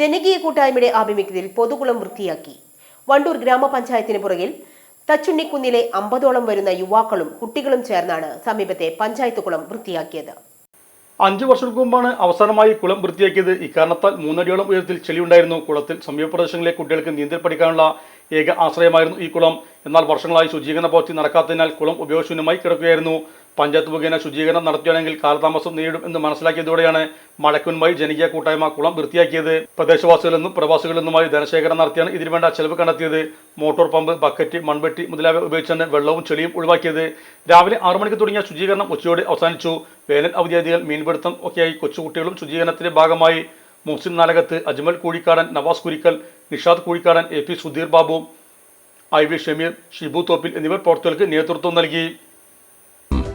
ജനകീയ കൂട്ടായ്മയുടെ ആഭിമുഖ്യത്തിൽ പൊതുകുളം വൃത്തിയാക്കി. വണ്ടൂർ ഗ്രാമപഞ്ചായത്തിന് പുറകിൽ തച്ചുണ്ണിക്കുന്നിലെ അമ്പതോളം വരുന്ന യുവാക്കളും കുട്ടികളും ചേർന്നാണ് സമീപത്തെ പഞ്ചായത്ത് കുളം വൃത്തിയാക്കിയത്. അഞ്ചു വർഷങ്ങൾക്ക് മുമ്പാണ് അവസാനമായി കുളം വൃത്തിയാക്കിയത്. ഇക്കാരണത്താൽ മൂന്നടിയോളം ഉയരത്തിൽ ചെളിയുണ്ടായിരുന്നു. കുളത്തിൽ സമീപ പ്രദേശങ്ങളിലെ കുട്ടികൾക്ക് നീന്തൽ പഠിക്കാനുള്ള ഏക ആശ്രയമായിരുന്നു ഈ കുളം. എന്നാൽ വർഷങ്ങളായി ശുചീകരണ പ്രവൃത്തി നടക്കാത്തതിനാൽ കുളം ഉപയോഗശൂന്യമായി കിടക്കുകയായിരുന്നു. പഞ്ചായത്ത് മുഖേന ശുചീകരണം നടത്തുകയാണെങ്കിൽ കാലതാമസം നേരിടും എന്ന് മനസ്സിലാക്കിയതോടെയാണ് മഴക്കുൻമായി ജനകീയ കൂട്ടായ്മ കുളം വൃത്തിയാക്കിയത്. പ്രദേശവാസികളെന്നും പ്രവാസികളെന്നുമായി ധനശേഖരണം നടത്തിയാണ് ഇതിനു വേണ്ട ചെലവ് കണ്ടെത്തിയത്. മോട്ടോർ പമ്പ് ബക്കറ്റ് മൺവെട്ടി മുതലായവ ഉപയോഗിച്ചാണ് വെള്ളവും ചെളിയും ഒഴിവാക്കിയത്. രാവിലെ ആറു മണിക്ക് തുടങ്ങിയ ശുചീകരണം ഉച്ചയോടെ അവസാനിച്ചു. വേനൽ അവധിയാദികൾ മീൻപിടുത്തം ഒക്കെയായി. കൊച്ചുകുട്ടികളും ശുചീകരണത്തിന്റെ ഭാഗമായി. Muslim Nalakath Ajmal Koozhikkadan Navas Kurikkal Nishad Koozhikkadan A P Sudheer Babu I V Shameer Shibu Thoppil എന്നിവർ പ്രവർത്തകർക്ക് നേതൃത്വം നൽകി.